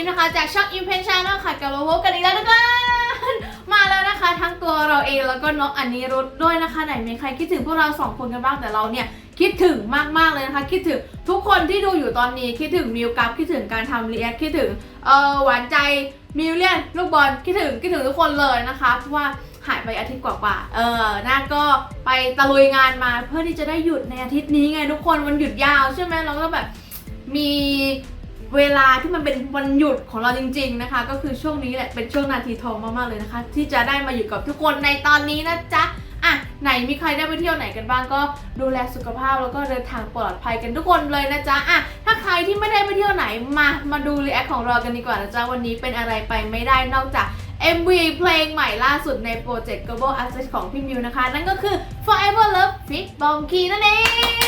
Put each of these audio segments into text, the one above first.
อิมนะคะ จากช่องอิมเพนชาแนลค่ะกับโลโวกันอีกแล้วนะคะมาแล้วนะคะ ทั้งตัวเราเองแล้วก็น้องอันนี้รุดด้วยนะคะไหนมีใครคิดถึงพวกเราสองคนกันบ้างแต่เราเนี่ยคิดถึงมากๆเลยนะคะ คิดถึงทุกคนที่ดูอยู่ตอนนี้คิดถึงมิวกัฟคิดถึงการทำเรียกคิดถึงเออหวานใจมิวเลียนลูกบอลคิดถึงคิดถึงทุกคนเลยนะคะเพราะว่าหายไปอาทิตย์กว่าๆ เออน่าก็ไปตะลุยงานมาเพื่อที่จะได้หยุดในอาทิตย์นี้ไงทุกคน มันหยุดยาวใช่ไหมเราก็แบบมี เวลาที่มันเป็นวันหยุดของเราจริง ๆนะคะ ก็คือช่วงนี้แหละเป็นช่วงนาทีทองมากๆเลยนะคะ ที่จะได้มาอยู่กับทุกคนในตอนนี้นะจ๊ะอะไหนมีใครได้ไปเที่ยวไหนกันบ้างก็ดูแลสุขภาพแล้วก็เดินทางปลอดภัยกันทุกคนเลยนะจ๊ะอะถ้าใครที่ไม่ได้ไปเที่ยวไหนมามาดูรีแอคของเรากันดีกว่านะจ๊ะวันนี้เป็นอะไรไปไม่ได้นอกจาก MV เพลงใหม่ล่าสุดในโปรเจกต์ Global Access ของพี่มิวนะคะ นั่นก็คือ Forever Love Fit Bomb Key นั่นเอง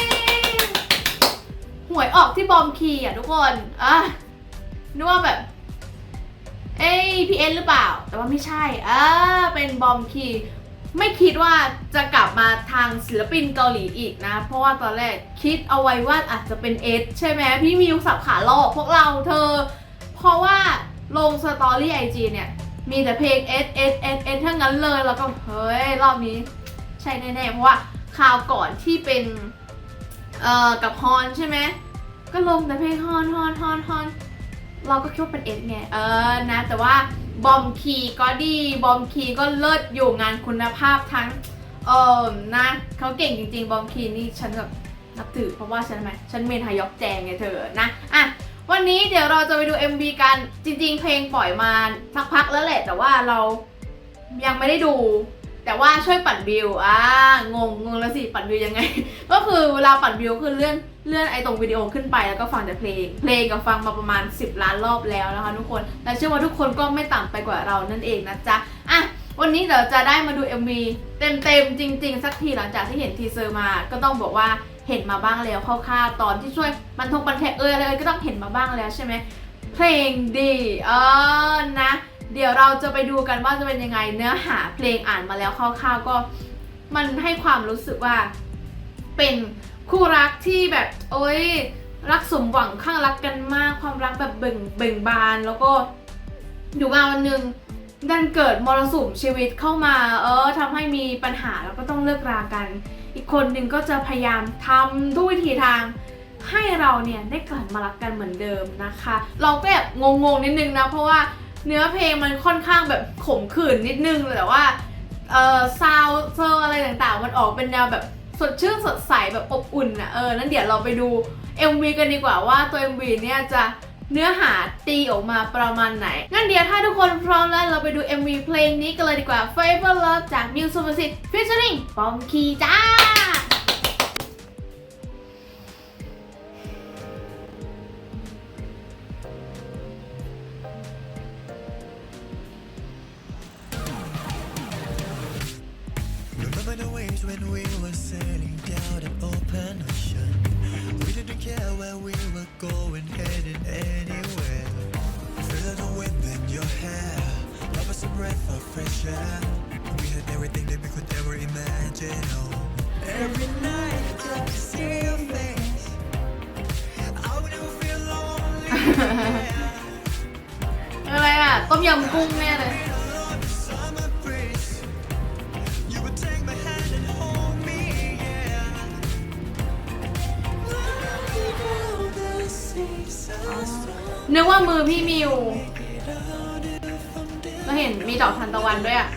หวยออกที่บอมคีอะทุกคนอะนึกว่าแบบ เอ้ยพีเอ็นหรือเปล่า แต่ว่าไม่ใช่อ่าเป็นบอมคีไม่คิดว่าจะกลับมาทางศิลปินเกาหลีอีกนะ เพราะว่าตอนแรกคิดเอาไว้ว่าอาจจะเป็นเอสใช่ไหมพี่มิวสับขาลอกพวกเราเธอ เพราะว่าลงสตอรี่ไอจีเนี่ย มีแต่เพลงเอสเอสเอสเอสทั้งนั้นเลยแล้วก็เฮ้ย รอบนี้ใช่แน่ๆ เพราะว่าคราวก่อนที่เป็น เอ่อกับฮอนใช่ไหมก็ลงแต่เพลงฮอนฮอนฮอนฮอนเราก็คิดว่าเป็นเอสไงเออนะ แต่ว่าบอมคีก็ดีบอมคีก็เลิศอยู่งานคุณภาพทั้งเออนะเขาเก่งจริงๆ บอมคีนี่ฉันแบบนับถือเพราะว่าฉันทำไมฉันเมนฮายอกแจงไงเธอนะอะวันนี้เดี๋ยวเราจะไปดู MV กันจริง ๆ เพลงปล่อยมาสักพักแล้วแหละ แต่ว่าเรายังไม่ได้ดู แต่ว่าช่วยปั่นวิวอ่างงงงแล้วสิปั่นวิวยังไง ก็คือเวลาปั่นวิวคือเลื่อนเลื่อนไอ้ตรงวิดีโอขึ้นไปแล้วก็ฟังแต่เพลง เพลงก็ฟังมาประมาณ 10 ล้านรอบแล้วนะคะทุกคนและเชื่อว่าทุกคนก็ไม่ต่ำไปกว่าเรานั่นเองนะจ๊ะอะวันนี้เดี๋ยวจะได้มาดู MV เต็มๆจริง ๆ สักทีหลังจากที่เห็นทีเซอร์มา ก็ต้องบอกว่าเห็นมาบ้างแล้วคร่าวๆตอนที่ช่วยบรรทงบรรเทกเอยอะไรเอยก็ต้องเห็นมาบ้างแล้วใช่ไหมเพลงดีเออนะ เดี๋ยวเราจะไปดูกันว่าจะเป็นยังไงเนื้อหาเพลงอ่านมาแล้วคร่าวๆก็มันให้ความรู้สึกว่า เป็นคู่รักที่แบบโอ๊ยรักสมหวังข้างรักกันมาก ความรักแบบเบ่งเบ่งบาน แล้วก็อยู่มาวันหนึ่งดันเกิดมรสุมชีวิตเข้ามา เออทำให้มีปัญหาแล้วก็ต้องเลิกรากัน อีกคนหนึ่งก็จะพยายามทำทุกวิถีทางให้เราเนี่ยได้กลับมารักกันเหมือนเดิมนะคะ เราก็แบบงงๆนิดนึงนะเพราะว่า เนื้อเพลงมันค่อนข้างแบบขมขื่นนิดนึงแต่ว่าเออซาวเซอร์อะไรต่างๆ มันออกเป็นแนวแบบสดชื่นสดใสแบบอบอุ่นอะเออนั้นเดี๋ยวเราไปดู MV กันดีกว่าว่าตัว MV เนี่ยจะเนื้อหาตีออกมาประมาณไหน งั้นเดี๋ยวถ้าทุกคนพร้อมแล้วเราไปดู MV เพลงนี้กันเลยดีกว่า Favor Love จาก New Super Sit featuring บอมคีจ้า imagine. Oh, every night I could see your face. I would never feel lonely. yeah. อะไรอะต้มยำกุ้งแน่เลย Along the summer breeze, you would take my hand and hold me, yeah. Down the seaside storm, นึกว่ามือพี่มิว get out here from there. เราเห็นมีดอกทานตะวันด้วยอะ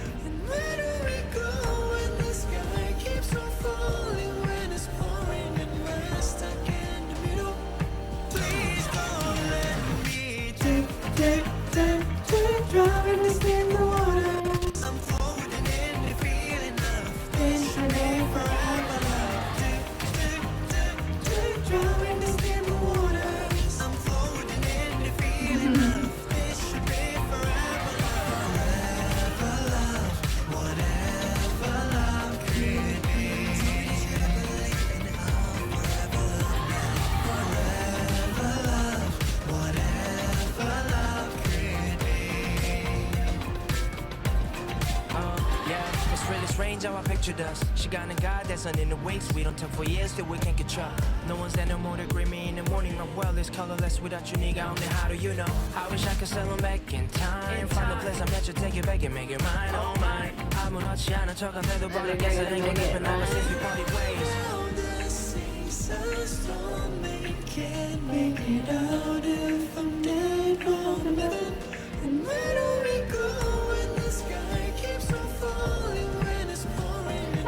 a guy that's in the wakes. We don't talk for years, still we can't get trust. No one's there no more to greet me in the morning. My world is colorless without you, nigga. Only how do you know? I wish I could sell them back in time. Find the place I met you, take it back and make it mine, oh mine. 아무렇지 않은 척 한데도 벌레겠어. ain't gonna happen ever since we parted ways. All the seas are storming, can't make it out if I'm dead on land. And where do we go when the sky keeps on falling when it's pouring?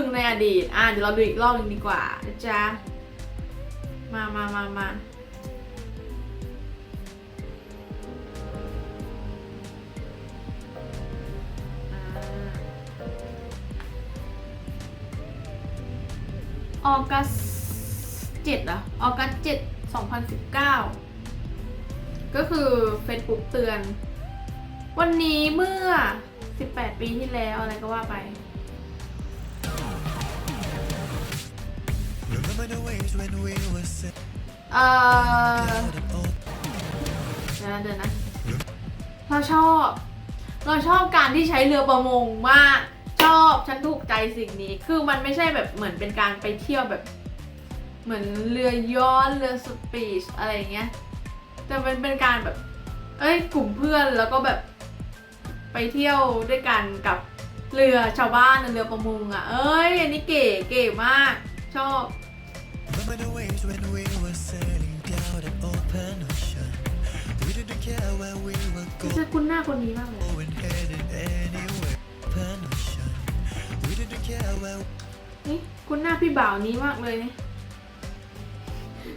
งในอดีต อะเดี๋ยวเราดูอีกรอบหนึงดีกว่านะจ๊ะ มามามามาออกัสเจ็ดอะออกัสเจ็ดสองพันสิบเก้าก็คือ Facebook เตือน วันนี้เมื่อ18ปีที่แล้วอะไรก็ว่าไป เออเดี๋ยวนะเดี๋ยวนะเราชอบ เราชอบการที่ใช้เรือประมงมาก ชอบฉันถูกใจสิ่งนี้ คือมันไม่ใช่แบบเหมือนเป็นการไปเที่ยวแบบ เหมือนเรือย้อนเรือสปีชอะไรเงี้ย แต่มันเป็นการแบบ เอ้ยกลุ่มเพื่อนแล้วก็แบบไปเที่ยวด้วยกันกับเรือชาวบ้านเรือประมงอะ เอ้ยอันนี้เก๋เก๋มาก ชอบ Remember the ways when we were sailing down an open ocean. We didn't care where we were ไม่ใช่คุณหน้าคนนี้มากเลย going, headed anywhere. Open ocean. We didn't care where นี่คุณหน้าพี่บ่าวนี้มากเลยนี่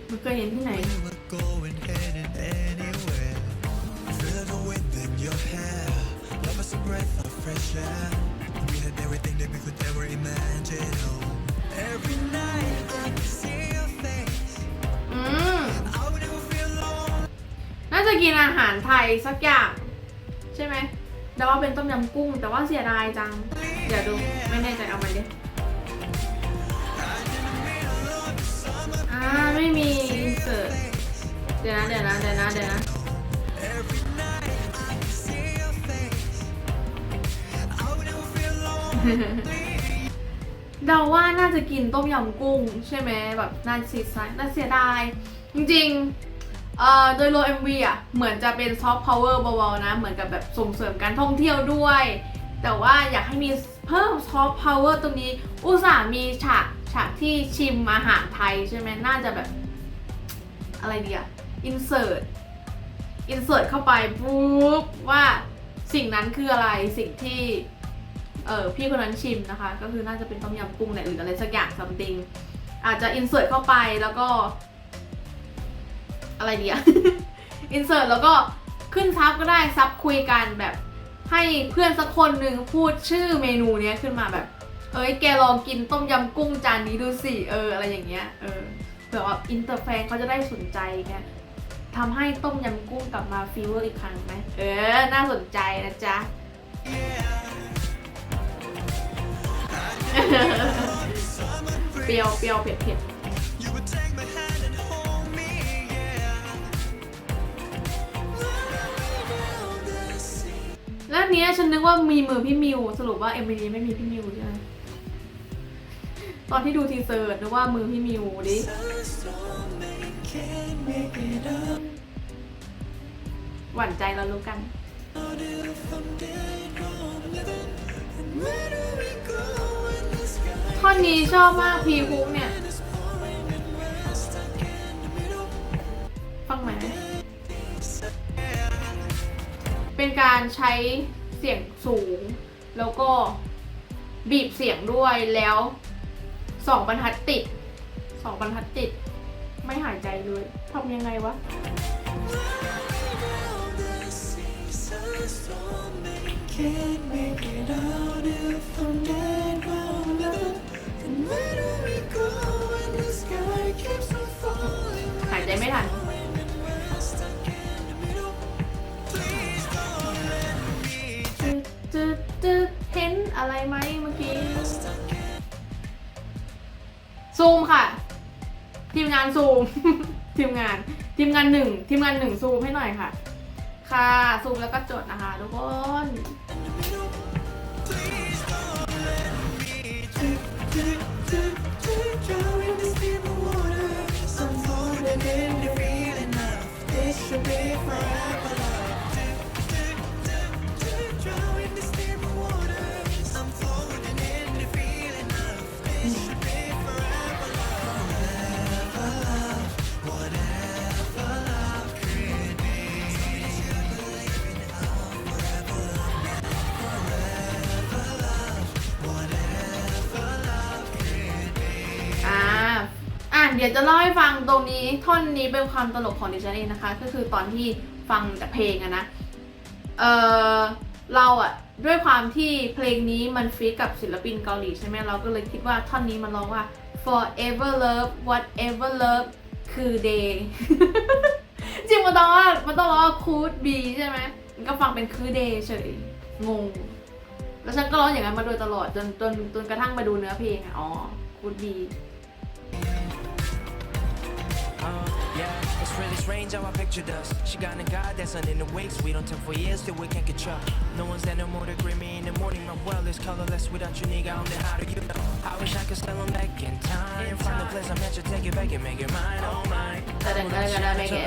มันเคยเห็นที่ไหน we were going, headed anywhere. Feel the wind in your hair. Love us a breath of fresh air. We had everything that we could ever imagine. Oh, every night I could see น่าจะกินอาหารไทยสักอย่าง ใช่ไหมแต่ว่าเป็นต้มยำกุ้ง แต่ว่าเสียดายจัง เดี๋ยวดูไม่แน่ใจเอามาดิอ่าไม่มีเสิร์ตเดี๋ยวนะเดี๋ยวนะเดี๋ยวนะเดี๋ยวนะ Every เดาว่าน่าจะกินต้มยำกุ้ง ใช่ไหมแบบน่าเสียดายน่าเสียดายจริงๆเอ่อโดยรวม MV อะเหมือนจะเป็นซอฟต์พาวเวอร์เบาๆนะ เหมือนกับแบบส่งเสริมการท่องเที่ยวด้วย แต่ว่าอยากให้มีเพิ่มซอฟต์พาวเวอร์ตรงนี้ อุตส่าห์มีฉากฉากที่ชิมอาหารไทยใช่ไหมน่าจะแบบ อะไรดีอะอินเสิร์ตอินเสิร์ตเข้าไปปุ๊บว่าสิ่งนั้นคืออะไรสิ่งที่ เออพี่คนนั้นชิมนะคะ ก็คือน่าจะเป็นต้มยำกุ้งแหละหรืออะไรสักอย่างซัมติงอาจจะอินเสิร์ตเข้าไปแล้วก็ อะไรเดีอะอินเสิร์ตแล้วก็ขึ้นซับก็ได้ซับคุยกันแบบให้เพื่อนสักคนหนึ่งพูดชื่อเมนูเนี้ยขึ้นมาแบบ เอ้ยแกลองกินต้มยำกุ้งจานนี้ดูสิเอออะไรอย่างเงี้ยเออเผื่อว่าอินเตอร์แฟนเขาจะได้สนใจไงทำให้ต้มยำกุ้งกลับมาฟีเวอร์อีกครั้งไหมเออ น่าสนใจนะจ๊ะ เปรี้ยวเปรี้ยวเผ็ดเผ็ดแล้วเนี้ยฉันนึกว่ามีมือพี่มิว สรุปว่าเอ็มวีไม่มีพี่มิวใช่ไหมตอนที่ดูทีเซอร์นึกว่ามือพี่มิวดิหวั่นใจเรารู้กัน where do we go when the sky ท่อนนี้ชอบมากพีคุกเนี่ย ฟังไหม เป็นการใช้เสียงสูง แล้วก็บีบเสียงด้วยแล้วสองบรรทัดติดสองบรรทัดติด ไม่หายใจเลยทำยังไงวะ Can't หายใจไม่ทันจึ๊ดจึ๊ดเห็นอะไรไหมเมื่อกี้ ซูมค่ะ ทีมงานซูม ทีมงาน ทีมงานหนึ่ง ทีมงานหนึ่งซูมให้หน่อยค่ะ ค่ะ ซูมแล้วก็จดนะคะ ทุกคน drown ดี๋ยวจะเล่าให้ฟังตรงนี้ท่อนนี้เป็นความตลกของดิฉันเองนะคะ ก็คือตอนที่ฟังแต่เพลงอะนะเออเราอะด้วยความที่เพลงนี้มันฟีดกับศิลปินเกาหลีใช่ไหมเราก็เลยคิดว่าท่อนนี้มันร้องว่า forever love whatever love คือ day จริงมันต้องว่ามันต้องร้องว่า could be ใช่ไหมมันก็ฟังเป็นคือ day เฉยงง แล้วฉันก็ร้องอย่างนั้นมาโดยตลอดจนจนจนกระทั่งมาดูเนื้อเพลงอะอ๋อ could be Uh, yeah, it's really strange how I pictured us. She got a guy that's in the wakes. We don't talk for years till we can't catch up. No one's there no more to greet me in the morning. My world is colorless without you, nigga. I'm how do you know? I wish I could sell them back in time. In Find the gonna make it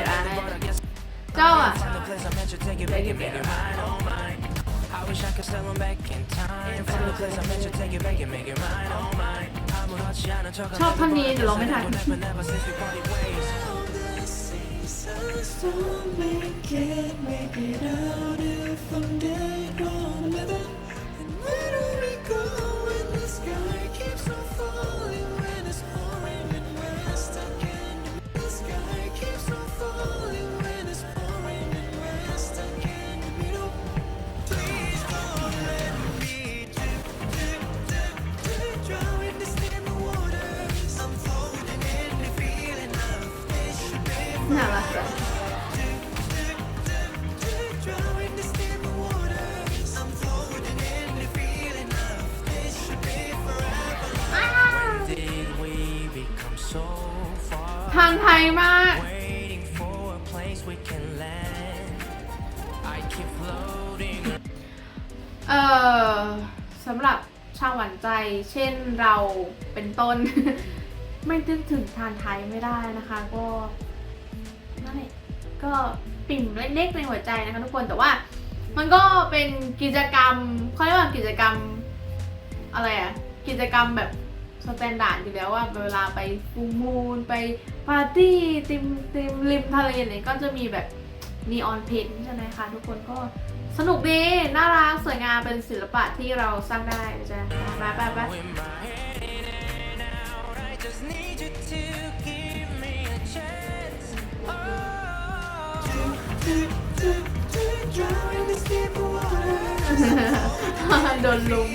the place I met you, take it back and make it mine. Oh, mine. I wish I could sell them back in time. Find the place I met you, take it back and make it mine. Oh, mine. Oh ชอบท่อนนี้เดี๋ยวลองไม่ทัน Oh, this season's so make it Make it out if I'm dead Gone living And where do we go? มาก Waiting for a place we can land. I keep floating. เอ่อสำหรับชาวหวานใจ เช่นเราเป็นต้น ไม่นึกถึงทานไทยไม่ได้นะคะ ก็นั่นแหละก็ปิ่มเล็กๆในหัวใจนะคะทุกคนแต่ว่ามันก็เป็นกิจกรรมเขาเรียกว่ากิจกรรมอะไรอะกิจกรรมแบบ สแตนดาร์ดอยู่แล้วว่าเวลาไปฟูมูลไปปาร์ตี้ติมติมริมทะเลอะไรก็จะมีแบบนีออนเพนใช่ไหมคะทุกคนก็สนุกดี น่ารักสวยงามเป็นศิลปะที่เราสร้างได้จ้ะไปไปไปโดนลุม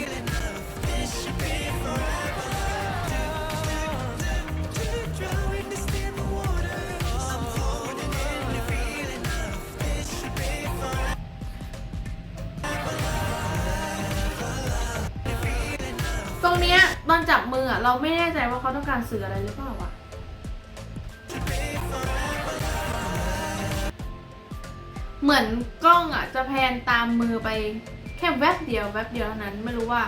ตอนจับมืออะเราไม่แน่ใจว่าเขาต้องการสื่ออะไรหรือเปล่าวะเหมือนกล้องอะจะแพนตามมือไปแค่แวบเดียวแวบเดียวเท่านั้นไม่รู้ว่า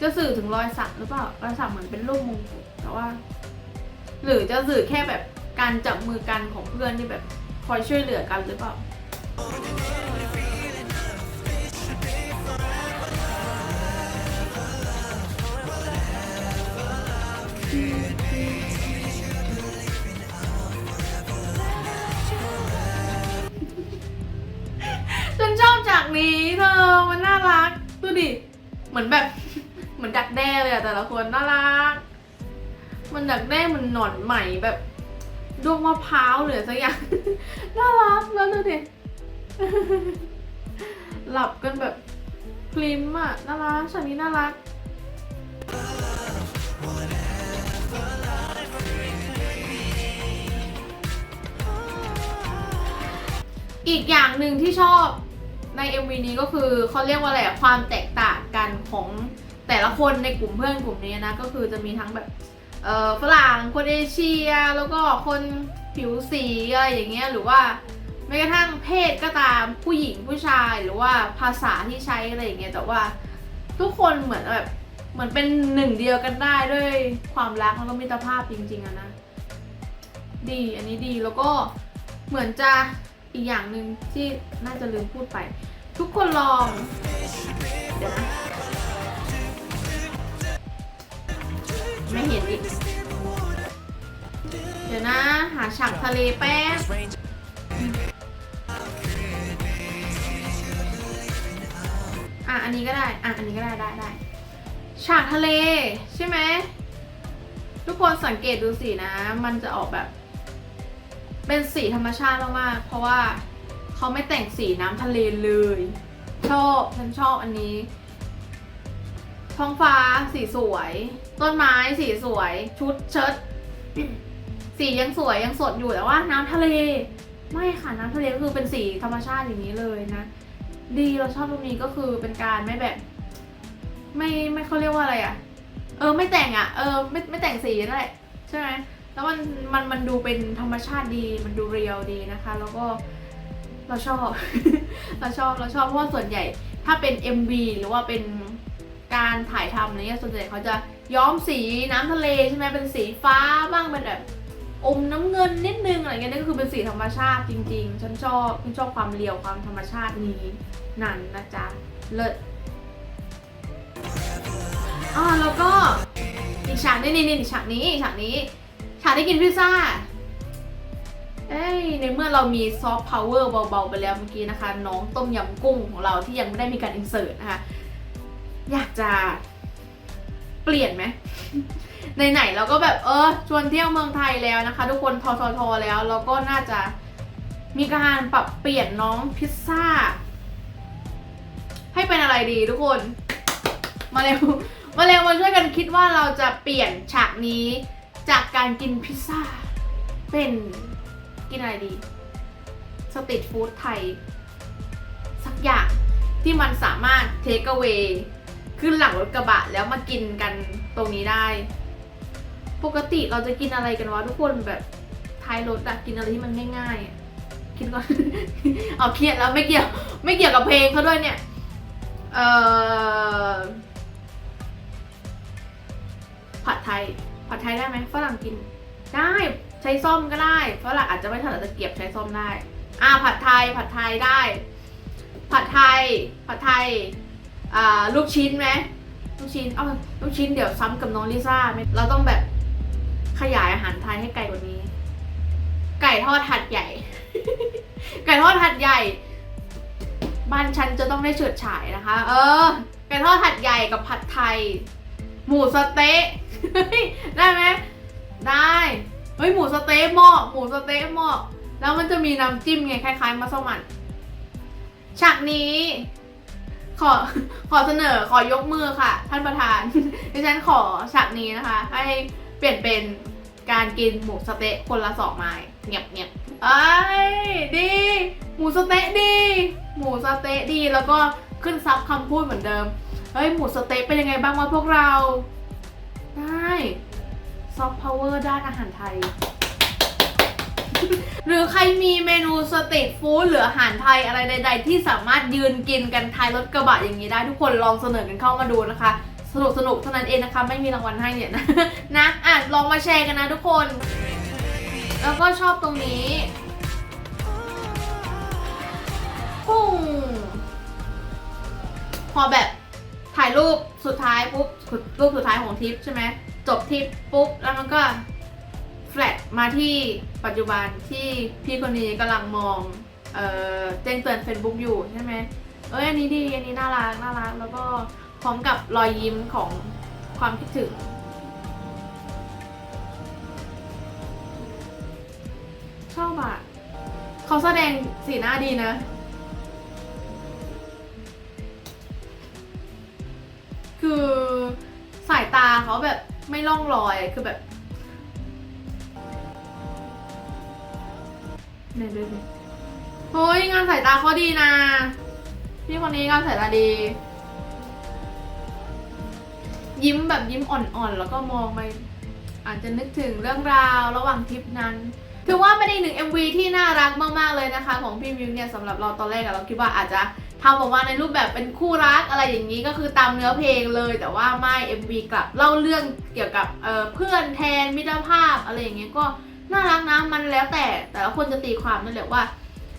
จะสื่อถึงรอยสักหรือเปล่ารอยสักเหมือนเป็นรูปมงกุฎแต่ว่า หรือจะสื่อแค่แบบการจับมือกันของเพื่อนที่แบบคอยช่วยเหลือกันหรือเปล่า ฉันชอบจากนี้เธอมันน่ารัก ดูดิ เหมือนแบบ เหมือนดักแด้เลยอะแต่ละคนน่ารัก มันดักแด้มันหนอนใหม่แบบดวงมะพร้าวหรือสักอย่าง น่ารักแล้วดูดิ หลับกันแบบพริมอะน่ารักฉากนี้น่ารัก อีกอย่างหนึ่งที่ชอบใน MV นี้ก็คือเขาเรียกว่าอะไรอะความแตกต่างกันของแต่ละคนในกลุ่มเพื่อนกลุ่มนี้นะ ก็คือจะมีทั้งแบบเอ่อฝรั่งคนเอเชียแล้วก็คนผิวสีอะไรอย่างเงี้ยหรือว่าแม้กระทั่งเพศก็ตามผู้หญิงผู้ชายหรือว่าภาษาที่ใช้อะไรอย่างเงี้ยแต่ว่าทุกคนเหมือนแบบเหมือนเป็นหนึ่งเดียวกันได้ด้วยความรักแล้วก็มิตรภาพจริงๆอะนะ ดีอันนี้ดีแล้วก็เหมือนจะ อีกอย่างหนึ่งที่น่าจะลืมพูดไป ทุกคนลอง เดี๋ยวนะ ไม่เห็นอีก เดี๋ยวนะ หาฉากทะเลแป๊บอะ อันนี้ก็ได้ อะ อันนี้ก็ได้ ได้ได้ ฉากทะเล ใช่ไหม ทุกคนสังเกตดูสินะ มันจะออกแบบ เป็นสีธรรมชาติมากๆ เพราะว่าเขาไม่แต่งสีน้ำทะเลเลย ชอบฉันชอบอันนี้ ท้องฟ้าสีสวย ต้นไม้สีสวย ชุดเชิ้ตสียังสวยยังสดอยู่แต่ว่าน้ำทะเล ไม่ค่ะน้ำทะเลก็คือเป็นสีธรรมชาติอย่างนี้เลยนะ ดีเราชอบตรงนี้ก็คือเป็นการไม่แบบ ไม่ไม่เขาเรียกว่าอะไรอะ่ะ เออไม่แต่งอะ่ะ เออไม่ไม่แต่งสีนั่นแหละใช่ไหม แล้วมันมันมันดูเป็นธรรมชาติดี มันดูเรียวดีนะคะ แล้วก็เราชอบ เราชอบเราชอบเพราะว่าส่วนใหญ่ถ้าเป็น MV หรือว่าเป็นการถ่ายทำอะไรเงี้ยส่วนใหญ่เขาจะย้อมสีน้ำทะเลใช่ไหมเป็นสีฟ้าบ้างเป็นแบบอมน้ำเงินนิดนึงอะไรเงี้ยนี่ก็คือเป็นสีธรรมชาติจริง ๆ ฉันชอบฉันชอบความเรียวความธรรมชาตินี้นั่นนะจ๊ะเลิศอ่าแล้วก็อีกฉากนี่นี่นี่ฉากนี้ฉากนี้ ฉากที่กินพิซซ่า เอ้ยในเมื่อเรามีซอฟต์พาวเวอร์เบาๆไปแล้วเมื่อกี้นะคะ น้องต้มยำกุ้งของเราที่ยังไม่ได้มีการอินเสิร์ตนะคะ อยากจะเปลี่ยนไหมไหนๆเราก็แบบเออชวนเที่ยวเมืองไทยแล้วนะคะ ทุกคนทอทอทอแล้วเราก็น่าจะมีการปรับเปลี่ยนน้องพิซซ่า ให้เป็นอะไรดีทุกคน มาเร็วมาเร็วมาช่วยกันคิดว่าเราจะเปลี่ยนฉากนี้ จากการกินพิซซ่า เป็นกินอะไรดี สตรีทฟู้ดไทย สักอย่างที่มันสามารถเทคเอา a y ขึ้นหลังรถกระบะแล้วมากินกันตรงนี้ได้ ปกติเราจะกินอะไรกันวะทุกคนแบบท้ายรถอะกินอะไรที่มันง่ายๆคิดก่อนเอาเครียดแล้วไม่เกี่ยว ไม่เกี่ยวกับเพลงเขาด้วยเนี่ยเอ่อผัดไทย ผัดไทยได้ไหมฝรั่งกิน ได้ใช้ส้อมก็ได้ฝรั่งอาจจะไม่ถนัดตะเกียบใช้ส้อมได้ อ่าผัดไทยผัดไทยได้ ผัดไทยผัดไทยอ่าลูกชิ้นไหมลูกชิ้น เอาลูกชิ้นเดี๋ยวซ้ำกับน้องลิซ่าไหมเราต้องแบบขยายอาหารไทยให้ไกลกว่านี้ ไก่ทอดหัดใหญ่ ไก่ทอดหัดใหญ่ บ้านฉันจะต้องได้เฉิดฉายนะคะ เออ ไก่ทอดหัดใหญ่กับผัดไทย หมูสเต๊ะ ได้ไหมได้เฮ้ยหมูสเต๊ะเหมาะหมูสเต๊ะเหมาะแล้วมันจะมีน้ำจิ้มไงคล้ายๆมัสมั่นฉากนี้ขอขอเสนอขอยกมือค่ะ ท่านประธานดิฉันขอฉากนี้นะคะ ให้เปลี่ยนเป็นการกินหมูสเต๊ะคนละสองไม้เงียบเงียบไอ้ดี หมูสเต๊ะดี หมูสเต๊ะดีแล้วก็ขึ้นซับคำพูดเหมือนเดิมเฮ้ยหมูสเต๊ะเป็นยังไงบ้างวะพวกเรา ได้ซอฟต์พาวเวอร์ด้านอาหารไทย หรือใครมีเมนูสเตทฟู้ดหรืออาหารไทยอะไรใด ๆ ที่สามารถยืนกินกันท้ายรถกระบะอย่างนี้ได้ทุกคนลองเสนอกันเข้ามาดูนะคะสนุกสนุกเท่านั้นเองนะคะ ไม่มีรางวัลให้เนี่ยนะนะอะลองมาแชร์กันนะทุกคน แล้วก็ชอบตรงนี้ปุ้งพอแบบ ถ่ายรูปสุดท้ายปุ๊บรูปสุดท้ายของทิปใช่ไหมจบทิปปุ๊บแล้วมันก็แฟลชมาที่ปัจจุบันที่พี่คนนี้กำลังมองเอ่อแจ้งเตือน Facebook อยู่ใช่ไหมเอ้ยอันนี้ดีอันนี้น่ารักน่ารักแล้วก็พร้อมกับรอยยิ้มของความคิดถึงชอบอะเขาแสดงสีหน้าดีนะ คือสายตาเขาแบบไม่ล่องรอยคือแบบไหนดูดิเฮ้ยงานสายตาเขาดีนะ พี่คนนี้งานสายตาดี ยิ้มแบบยิ้มอ่อนๆ แล้วก็มองไปอาจจะนึกถึงเรื่องราวระหว่างทริปนั้น ถือว่าเป็นอีกหนึ่ง MV ที่น่ารักมากๆเลยนะคะ ของพี่มิวเนี่ยสำหรับเราตอนแรกเราคิดว่าอาจจะทำออกมาในรูปแบบเป็นคู่รักอะไรอย่างนี้ก็คือตามเนื้อเพลงเลย แต่ว่าไม่ MV กลับเล่าเรื่องเกี่ยวกับเเพื่อนแทนมิตรภาพอะไรอย่างเงี้ยก็น่ารักนะมันแล้วแต่แต่ละคนจะตีความนั่นแหละว่า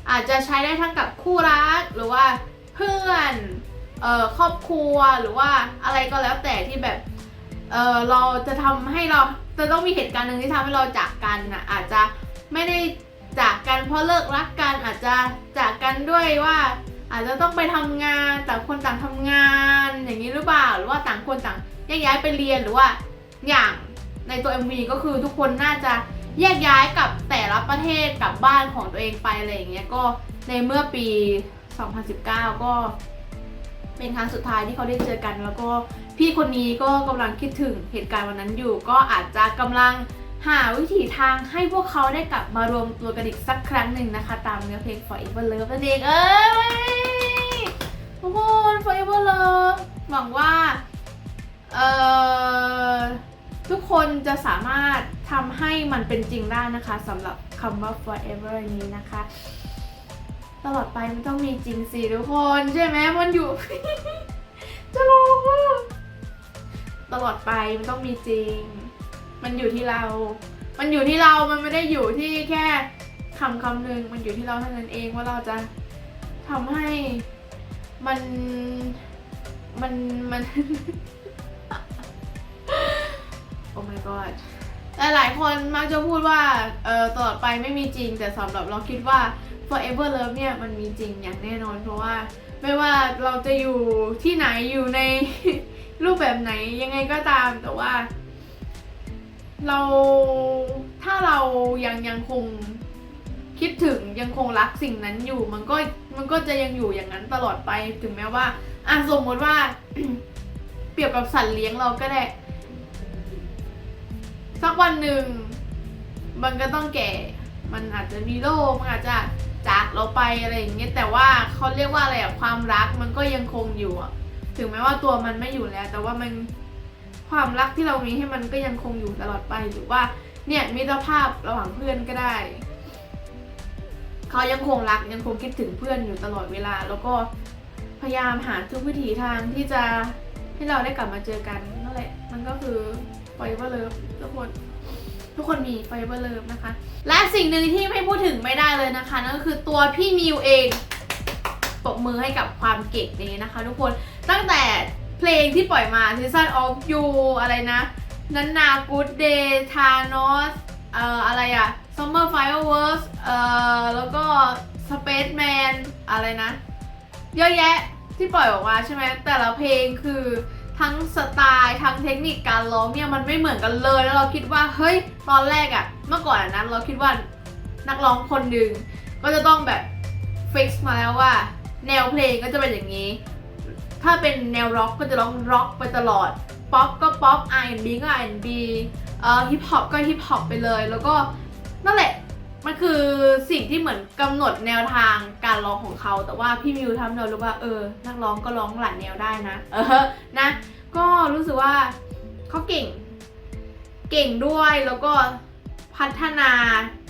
อาจจะใช้ได้ทั้งกับคู่รักหรือว่าเพื่อนเออครอบครัวหรือว่าอะไรก็แล้วแต่ที่แบบเออเราจะทำให้เราจะต้องมีเหตุการณ์หนึ่งที่ทำให้เราจากกันนะอาจจะ ไม่ได้จากกันเพราะเลิกรักกันอาจจะจากกันด้วยว่า อาจจะต้องไปทำงานต่างคนต่างทำงานอย่างนี้หรือเปล่าหรือว่าต่างคนต่างแยกย้ายไปเรียนหรือว่าอย่างในตัว MV ก็คือทุกคนน่าจะแยกย้ายกับแต่ละประเทศกับบ้านของตัวเองไปอะไรอย่างเงี้ยก็ในเมื่อปี 2019 ก็เป็นครั้งสุดท้ายที่เขาได้เจอกัน แล้วก็พี่คนนี้ก็กำลังคิดถึงเหตุการณ์วันนั้นอยู่ ก็อาจจะกำลัง หาวิถีทางให้พวกเขาได้กลับมารวมตัวกันอีกสักครั้งหนึ่งนะคะ ตามเนื้อเพลง Forever Love นั่นเองเอ้ยทุกคน Forever Love หวังว่าเอ่อทุกคนจะสามารถทำให้มันเป็นจริงได้นะคะสำหรับคำว่า forever นี้นะคะ ตลอดไปมันต้องมีจริงสิทุกคนใช่ไหมมันอยู่ จะร้องอะตลอดไปมันต้องมีจริง มันอยู่ที่เรา มันอยู่ที่เรา มันไม่ได้อยู่ที่แค่คำคำหนึ่งมันอยู่ที่เราเท่านั้นเองว่าเราจะทำให้มันมันมัน โอ้ my god หลายๆคนมักจะพูดว่าเออตลอดไปไม่มีจริง แต่สำหรับเราคิดว่า forever love เนี่ยมันมีจริงอย่างแน่นอน เพราะว่าไม่ว่าเราจะอยู่ที่ไหนอยู่ในรูปแบบไหนยังไงก็ตามแต่ว่า เราถ้าเรายังยังคงคิดถึงยังคงรักสิ่งนั้นอยู่ มันก็มันก็จะยังอยู่อย่างนั้นตลอดไปถึงแม้ว่าอะสมมติว่า เปรียบกับสัตว์เลี้ยงเราก็ได้ สักวันหนึ่งมันก็ต้องแก่ มันอาจจะมีโรคมันอาจจะจากเราไปอะไรอย่างเงี้ยแต่ว่าเขาเรียกว่าอะไรอะความรักมันก็ยังคงอยู่อะถึงแม้ว่าตัวมันไม่อยู่แล้ว แต่ว่ามัน ความรักที่เรามีให้มันก็ยังคงอยู่ตลอดไปหรือว่าเนี่ยมิตรภาพระหว่างเพื่อนก็ได้ เขายังคงรักยังคงคิดถึงเพื่อนอยู่ตลอดเวลา แล้วก็พยายามหาทุกวิถีทางที่จะให้เราได้กลับมาเจอกันนั่นแหละ มันก็คือ Forever Love ทุกคนทุกคนมี Forever Love นะคะ และสิ่งหนึ่งที่ไม่พูดถึงไม่ได้เลยนะคะนั่นก็คือตัวพี่มิวเองปรบมือให้กับความเก่งนี้นะคะ ทุกคนตั้งแต่ เพลงที่ปล่อยมา Season of You อะไรนะนันนา Good Day Thanos เอ่ออะไรอะ Summer Fireworks เอ่อแล้วก็ Space Man อะไรนะ เยอะแยะที่ปล่อยออกมาใช่ไหมแต่ละเพลงคือทั้งสไตล์ทั้งเทคนิคการร้องเนี่ยมันไม่เหมือนกันเลย แล้วเราคิดว่าเฮ้ยตอนแรกอะเมื่อก่อนนะเราคิดว่านักร้องคนหนึ่งก็จะต้องแบบฟิกซ์มาแล้วว่า แนวเพลงก็จะเป็นอย่างนี้ ถ้าเป็นแนวร็อกก็จะร้องร็อกไปตลอด ป๊อปก็ป๊อป R&B ก็ R&B เอ่อฮิปฮอปก็ฮิปฮอปไปเลย แล้วก็นั่นแหละมันคือสิ่งที่เหมือนกำหนดแนวทางการร้องของเขา แต่ว่าพี่มิวทำเรารู้ว่าเออ นักร้องก็ร้องหลายแนวได้นะ เออนะ ก็รู้สึกว่าเขาเก่ง เก่งด้วยแล้วก็พัฒนา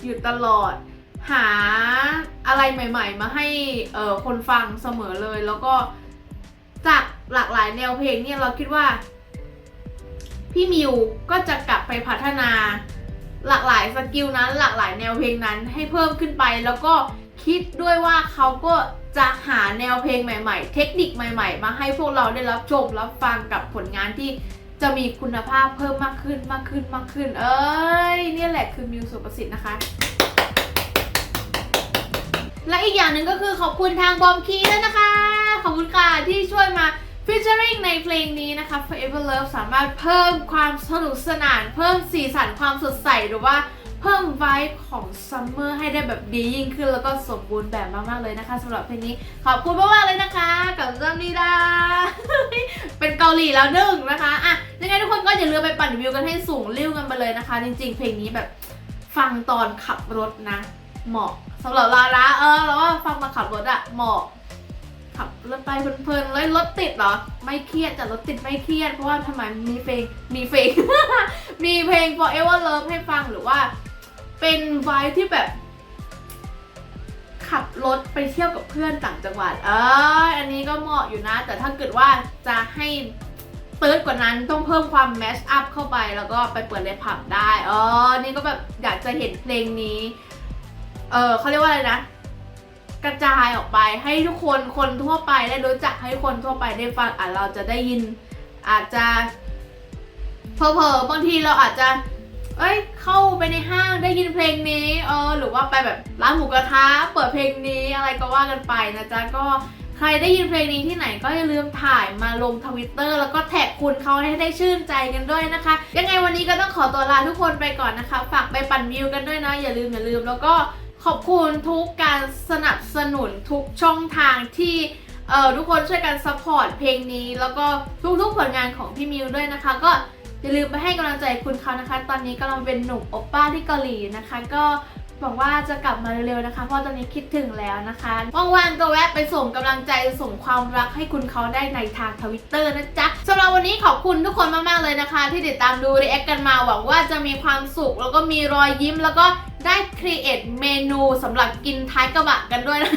อยู่ตลอด หาอะไรใหม่ ๆ มาให้เออคนฟังเสมอเลยแล้วก็ จากหลากหลายแนวเพลงเนี่ยเราคิดว่า พี่มิวก็จะกลับไปพัฒนา หลากหลายสกิลนั้น หลากหลายแนวเพลงนั้นให้เพิ่มขึ้นไป แล้วก็คิดด้วยว่าเขาก็จะหาแนวเพลงใหม่ ๆ เทคนิคใหม่ ๆ มาให้พวกเราได้รับชมรับฟังกับผลงานที่จะมีคุณภาพเพิ่มมากขึ้นมากขึ้นมากขึ้น เอ้ย เนี่ยแหละคือมิวสุประสิทธิ์นะคะ และอีกอย่างหนึ่งก็คือขอบคุณทางบอมคีด้วยนะคะ ขอบคุณค่ะที่ช่วยมา featuring ในเพลงนี้นะคะ Forever Love สามารถเพิ่มความสนุกสนาน เพิ่มสีสันความสดใสหรือว่าเพิ่ม vibe ของ summer ให้ได้แบบดียิ่งขึ้น แล้วก็สมบูรณ์แบบมาก ๆ เลยนะคะสำหรับเพลงนี้ ขอบคุณมาก ๆ เลยนะคะ กับซัมนีดา เป็นเกาหลีแล้วหนึ่งนะคะอะยังไงทุกคนก็อย่าลืมไปปั่นวิวกันให้สูงริ้วกันไปเลยนะคะ จริง ๆ เพลงนี้แบบฟังตอนขับรถนะ เหมาะ สำหรับเรานะเออเราว่าฟังมาขับรถอะเหมาะขับรถไปเพลินๆเลยรถติดเหรอ ไม่เครียดแต่รถติดไม่เครียด เพราะว่าทำไมมีเพลงมีเพลง มีเพลง Forever Love ให้ฟังหรือว่า เป็นไวท์ที่แบบ ขับรถไปเที่ยวกับเพื่อนต่างจังหวัด เอออันนี้ก็เหมาะอยู่นะ แต่ถ้าเกิดว่าจะให้เติร์ดกว่านั้นต้องเพิ่มความแมชอัพเข้าไปแล้วก็ไปเปิดในผับได้เออนี่ก็แบบอยากจะเห็นเพลงนี้ เออเขาเรียกว่าอะไรนะ กระจายออกไปให้ทุกคนคนทั่วไปได้รู้จักให้คนทั่วไปได้ฟังอะเราจะได้ยิน อาจจะเผลอบางทีเราอาจจะ เอ้ย เข้าไปในห้างได้ยินเพลงนี้เออหรือว่าไปแบบร้านหมูกระทะเปิดเพลงนี้อะไรก็ว่ากันไปนะจ๊ะก็ใครได้ยินเพลงนี้ที่ไหนก็อย่าลืมถ่ายมาลงทวิตเตอร์แล้วก็แท็กคุณเขาให้ได้ชื่นใจกันด้วยนะคะ ยังไงวันนี้ก็ต้องขอตัวลาทุกคนไปก่อนนะคะ ฝากไปปั่นวิวกันด้วยนะ อย่าลืมอย่าลืมแล้วก็ ขอบคุณทุกการสนับสนุนทุกช่องทางที่เออทุกคนช่วยกันซัพพอร์ตเพลงนี้ แล้วก็ทุกๆผลงานของพี่มิวด้วยนะคะ ก็อย่าลืมไปให้กำลังใจคุณเขานะคะ ตอนนี้กำลังเป็นหนุ่มโอปป้าที่เกาหลีนะคะ ก็ หวังว่าจะกลับมาเร็วๆนะคะ เพราะตอนนี้คิดถึงแล้วนะคะว่างๆก็แวะไปส่งกำลังใจส่งความรักให้คุณเขาได้ในทางทวิตเตอร์นะจ๊ะสำหรับวันนี้ขอบคุณทุกคนมากๆเลยนะคะ ที่ติดตามดูรีแอคกันมาหวังว่าจะมีความสุข แล้วก็มีรอยยิ้มแล้วก็ได้ครีเอทเมนูสำหรับกินท้ายกระบะกันด้วยนะ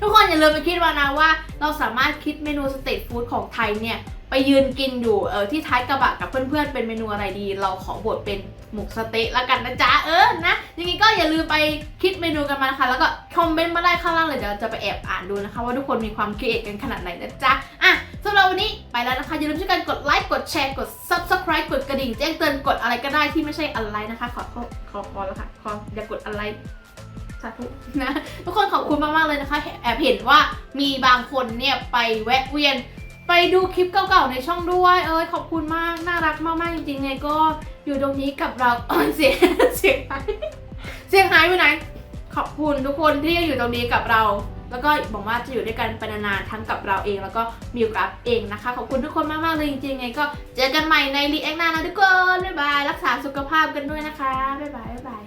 ทุกคนอย่าลืมไปคิดว่านะว่า เราสามารถคิดเมนูสตรีทฟู้ดของไทยเนี่ย ไปยืนกินอยู่เออที่ท้ายกระบะกับเพื่อนๆ เป็นเมนูอะไรดี เราขอบทเป็นหมกสเต๊ะละกันนะจ๊ะเออนะยังไงก็อย่าลืมไปคิดเมนูกันมานะคะแล้วก็คอมเมนต์มาได้ข้างล่างเลยเดี๋ยวจะไปแอบอ่านดูนะคะ ว่าทุกคนมีความคิดเอทกันขนาดไหนนะจ๊ะอะสำหรับวันนี้ไปแล้วนะคะอย่าลืมช่วยกันกดไลค์กดแชร์กด subscribe กดกระดิ่งแจ้งเตือนกดอะไรก็ได้ที่ไม่ใช่อะไรนะคะ ขอขอขอขอแล้วค่ะขออย่ากดอะไรสาธุนะทุกคนขอบคุณมากๆเลยนะคะ แอบเห็นว่ามีบางคนเนี่ยไปแวะเวียน ไปดูคลิปเก่าๆในช่องด้วย เอ้ยขอบคุณมาก น่ารักมากๆจริงๆไงก็อยู่ตรงนี้กับเราเอ้ยเสียงเสียงหายเสียงหายไปไหน ขอบคุณทุกคนที่ยังอยู่ตรงนี้กับเรา แล้วก็บอกว่าจะอยู่ด้วยกันไปนานๆทั้งกับเราเองแล้วก็มิวกับเองนะคะ ขอบคุณทุกคนมากๆเลยจริงๆไงก็เจอกันใหม่ในรีแอคหน้านะทุกคนบ๊ายบายรักษาสุขภาพกันด้วยนะคะบ๊ายบายบ๊ายบาย